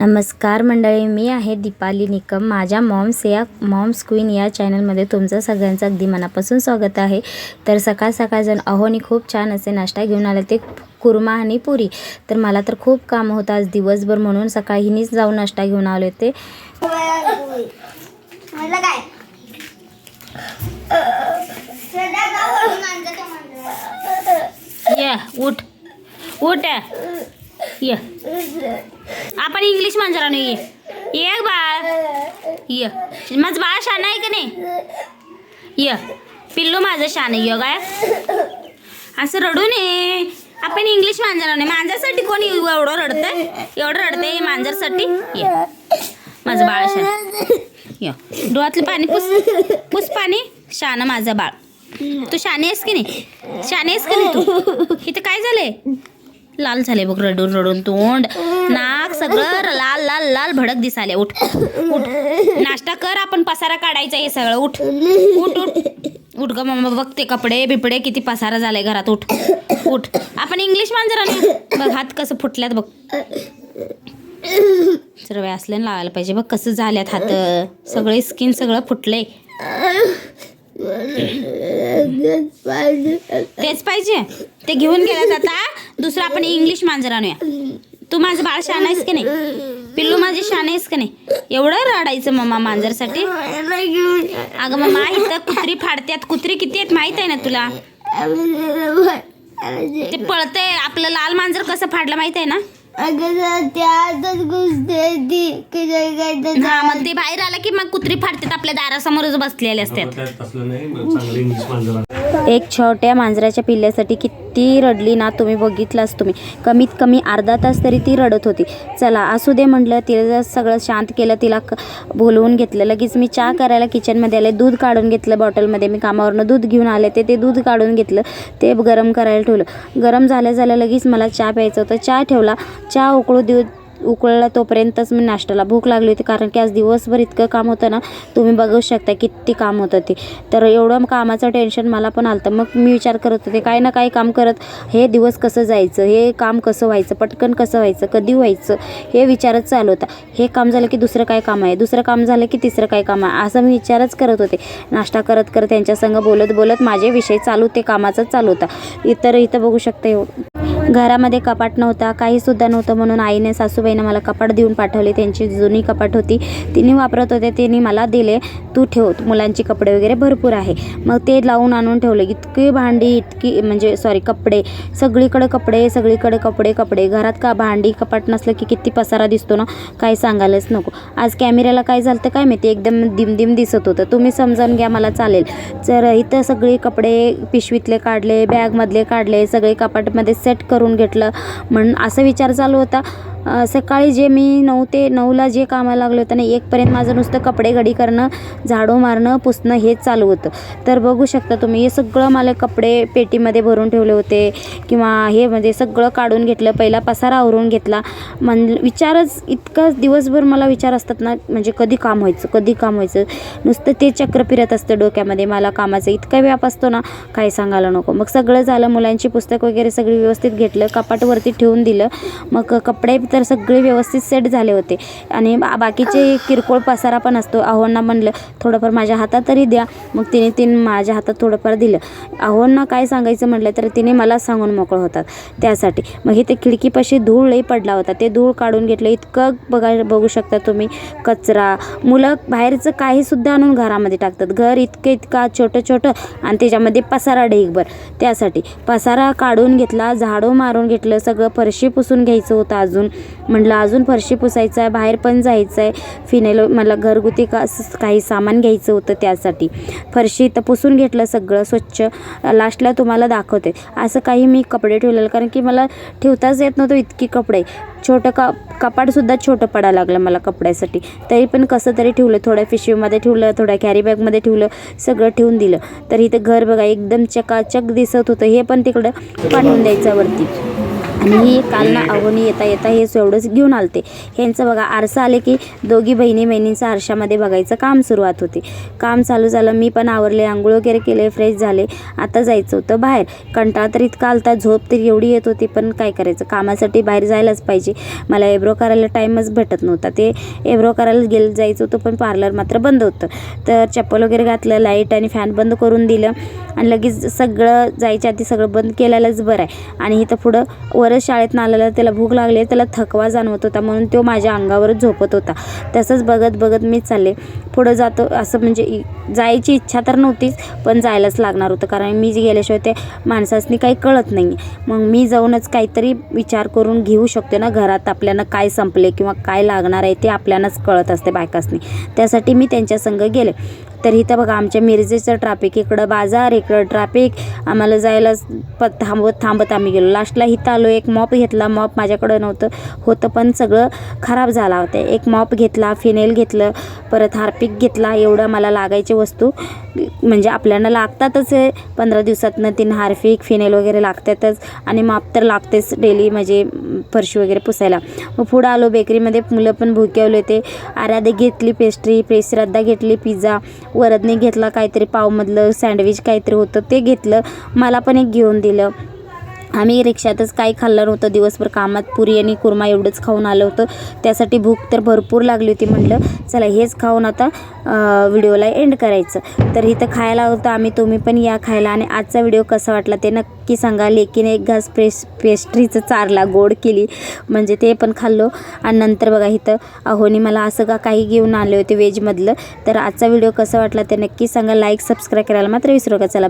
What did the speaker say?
नमस्कार मंडळी मी आहे दीपाली निकम. माझ्या मॉम्स या मॉम्स क्वीन या चॅनलमध्ये तुमचं सगळ्यांचं अगदी मनापासून स्वागत आहे. तर सकाळ सकाळ जण अहोनी खूप छान असे नाश्ता घेऊन आले ते कुर्मा आणि पुरी. तर मला तर खूप काम होतं आज दिवसभर म्हणून सकाळी हिनीच जाऊन नाश्ता घेऊन आले होते उठ. उठ. ये. आपण इंग्लिश मांजरा नाही। ये ये बाळ ये। माझं बाळ शान आहे का नाही? ये। पिल्लू माझं शान आहे काय असं रडू नये। आपण इंग्लिश मांजरा नाही। मांजरसाठी कोणी एवढं रडतंय? एवढं रडतंय मांजरसाठी? ये। माझं बाळ शान ये। डोळ्यातलं पाणी पुस पुस पाणी. शान माझं बाळ. तू शाने आहेस की नाही? शाने आहेस की नाही तू? इथं काय झालंय? लाल झाले बघ रडून रडून तोंड. नाक सगळं लाल लाल लाल भडक दिसाले उठ उठ. नाश्ता कर आपण पसारा काढायचा हे सगळं. उठ उठ उठ. उठ ग मम्मा बघते कपडे बिपडे किती पसारा झालाय घरात. उठ उठ. आपण इंग्लिश मांजर बघ हात कसं फुटल्यात बघ. सर्व असल्याने लावायला पाहिजे बघ कसं झाल्यात हात. सगळे स्किन सगळं फुटलंय. तेच पाहिजे. ते घेऊन गेल्यात आता. दुसरं आपण इंग्लिश मांजर आणूया. तू माझं बाळ शान आहेस की नाही? पिल्लू माझी शान आहेस की नाही? एवढं रडायचं मम्मा मांजरसाठी. अगं मम्मा इथं कुत्री फाडत्यात. कुत्री किती आहेत माहीत आहे ना तुला? ते पळतंय. आपलं लाल मांजर कसं फाडलं माहीत आहे ना? अगं त्यातच घुसते ती किती काय हा मग ते बाहेर आलं की मग कुत्री फाडतात आपल्या दारासमोरच बसलेले असतात. त्यात तसलं नाही मग चांगलं इंग्लिश मांजरा एक छोट्या मांजराच्या पिल्ल्यासाठी किती रडली ना तुम्ही बघितलाच तुम्ही. कमीत कमी अर्धा तास तरी ती रडत होती. चला असू दे म्हटलं तिला सगळं शांत केलं तिला क- बोलवून घेतलं. लगेच मी चहा करायला किचनमध्ये आले दूध काढून घेतलं बॉटलमध्ये मी कामावरनं दूध घेऊन आले ते ते दूध काढून घेतलं ते गरम करायला ठेवलं. गरम झाल्या झाल्या लगेच मला चहा प्यायचं होतं. चहा ठेवला. चहा उकळू देऊ उकळला तोपर्यंतच मी नाश्त्याला भूक लागली होती. कारण की आज दिवसभर इतकं काम होतं ना तुम्ही बघू शकता किती काम होतं ते. तर एवढं कामाचं टेन्शन मला पण आलं मग मी विचार करत होते काही ना काही काम करत हे दिवस कसं जायचं? हे काम कसं व्हायचं? पटकन कसं व्हायचं? कधी व्हायचं? हे विचारच चालू होता. हे काम झालं की दुसरं काय काम आहे? दुसरं काम झालं की तिसरं काय काम आहे? असं मी विचारच करत होते. नाश्ता करत करत त्यांच्यासंग बोलत बोलत माझे विषय चालू ते कामाचाच चालू होता. इतर इथं बघू शकते एवढं. घरामध्ये कपाट नव्हता काहीसुद्धा नव्हतं म्हणून आईने सासूबाईनं मला कपाट देऊन पाठवले. त्यांची जुनी कपाट होती तिने वापरत होते तिने मला दिले. तू ठेव मुलांची कपडे वगैरे भरपूर आहे. मग ते लावून आणून ठेवले. इतकी भांडी इतकी म्हणजे सॉरी कपडे. सगळीकडे कपडे सगळीकडे कपडे कपडे. घरात का भांडी कपाट नसलं की किती पसारा दिसतो ना? काही सांगायलाच नको. आज कॅमेऱ्याला काय झालं काय माहिती? एकदम दिमदिम दिसत होतं. तुम्ही समजावून घ्या मला चालेल. तर इथं सगळे कपडे पिशवीतले काढले बॅगमधले काढले सगळे कपाटमध्ये सेट करून घेतलं. म्हणून असं विचार चालू होता. सकाळी जे मी नऊ ते नऊला जे कामाला लागलं होतं ना एकपर्यंत माझं नुसतं कपडे घडी करणं झाडू मारणं पुसणं हेच चालू होतं. तर बघू शकता तुम्ही हे सगळं मला कपडे पेटीमध्ये भरून ठेवले होते किंवा हे म्हणजे सगळं काढून घेतलं पहिला पसारा आवरून घेतला. म्हण विचारच इतकं दिवसभर मला विचार असतात ना म्हणजे कधी काम व्हायचं कधी काम व्हायचं. नुसतं ते चक्र फिरत असतं डोक्यामध्ये मला कामाचं. इतका व्याप असतो ना काही सांगायला नको. मग सगळं झालं मुलांची पुस्तक वगैरे सगळी व्यवस्थित घेतलं कपाटवरती ठेवून दिलं. मग कपडे तर सगळे व्यवस्थित सेट झाले होते. आणि बाकीचे किरकोळ पसारा पण असतो. आव्हांना म्हणलं थोडंफार माझ्या हातात तरी द्या. मग तिने तीन माझ्या हातात थोडंफार दिलं. आव्हांना काय सांगायचं म्हटलं तर तिने मला सांगून मोकळं होतात. त्यासाठी मग इथे खिडकीपाशी धूळ लई पडला होता. ते धूळ काढून घेतलं. इतकं बघा बघू शकता तुम्ही कचरा. मुलं बाहेरचं काहीसुद्धा आणून घरामध्ये टाकतात. घर इतकं इतका छोटं छोटं. आणि त्याच्यामध्ये पसारा ढेकभर. त्यासाठी पसारा काढून घेतला झाडू मारून घेतलं सगळं फरशी पुसून घ्यायचं होतं अजून. म्हटलं अजून फरशी पुसायचं आहे बाहेर पण जायचं आहे. फिनेल मला घरगुती का काही सामान घ्यायचं होतं त्यासाठी. फरशी तर पुसून घेतलं सगळं स्वच्छ. लास्टला तुम्हाला दाखवते. असं काही मी कपडे ठेवलेलं कारण की मला ठेवताच येत नव्हतं इतकी कपडे. छोटं का कपाटसुद्धा छोटं पडायला लागलं मला कपड्यासाठी. तरी पण कसं तरी ठेवलं थोड्या पिशवीमध्ये ठेवलं थोड्या कॅरीबॅगमध्ये ठेवलं सगळं ठेवून दिलं. तर इथं घर बघा एकदम चकाचक दिसत होतं. हे पण तिकडं पाठवून द्यायचं वरती. आणि ही काल ना अहोनी येता येता हे एवढंच घेऊन आलते. ह्यांचं बघा आरसा आले की दोघी बहिणी बहिणींचं आरशामध्ये बघायचं काम सुरुवात होते. काम चालू झालं मी पण आवरले आंघोळ वगैरे केले फ्रेश झाले. आता जायचं होतं बाहेर. कंटाळा तर इतका आलता झोप तरी एवढी येत होती पण काय करायचं? कामासाठी बाहेर जायलाच पाहिजे. मला एब्रो करायला टाईमच भेटत नव्हता. ते एब्रो करायला गेलं जायचं होतं पण पार्लर मात्र बंद होतं. तर चप्पल वगैरे घातलं लाइट आणि फॅन बंद करून दिलं. आणि लगेच सगळं जायच्या आधी सगळं बंद केलेलंच बरं आहे. आणि इथं पुढं परत शाळेत आलेला त्याला भूक लागली त्याला थकवा जाणवत होता म्हणून तो माझ्या अंगावरच झोपत होता. तसंच बघत बघत मी चालले. पुढं जातो असं म्हणजे इ- जायची इच्छा तर नव्हतीच पण जायलाच लागणार होतं. कारण मी जे गेल्याशिवाय ते माणसासनी काही कळत नाही मग मी जाऊनच काहीतरी विचार करून घेऊ शकते ना घरात आपल्याला काय संपले किंवा काय लागणार आहे ते आपल्यालाच कळत असते बायकासनी. त्यासाठी मी त्यांच्या संग गेले. तर इथं बघा आमच्या मिरजेचं ट्रॅफिक इकडं बाजार इकडं ट्रॅफिक आम्हाला जायला प थांबवत थांबत आम्ही गेलो. लास्टला इथं आलो एक मॉप घेतला. मॉप माझ्याकडं नव्हतं. होतं पण सगळं खराब झाला होतं. एक मॉप घेतला फिनेल घेतलं परत हार्पिक घेतला. एवढं मला लागायची वस्तू म्हणजे आपल्याला लागतातच आहे पंधरा दिवसातनं तीन हार्पिक फिनेल वगैरे लागतातच. आणि माप तर लागतेच डेली म्हणजे फरशी वगैरे पुसायला. मग पुढं आलो बेकरीमध्ये मुलं पण भुकेवले होते. आराधे घेतली पेस्ट्री श्रद्धा घेतली पिझ्झा वरदने घेतला काहीतरी पावमधलं सँडविच काहीतरी होतं ते घेतलं. मला पण एक घेऊन दिलं. आम्ही रिक्षातच काही खाल्लं नव्हतं. दिवसभर कामात पुरी आणि कुर्मा एवढंच खाऊन आलं होतं. त्यासाठी भूक तर भरपूर लागली होती म्हटलं चला हेच खाऊन आता व्हिडिओला एंड करायचं. तर इथं खायला होतं आम्ही तुम्ही पण या खायला. आणि आजचा व्हिडिओ कसा वाटला ते नक्की सांगा. लेकीने एक घास पेस पेस्ट्रीचं चारला गोड केली. म्हणजे ते पण खाल्लो. आणि नंतर बघा इथं अहोनी मला असं का काही घेऊन आले होते व्हेजमधलं तर आजचा व्हिडिओ कसा वाटला ते नक्की सांगा. लाईक सबस्क्राईब करायला मात्र विसरू का चला बा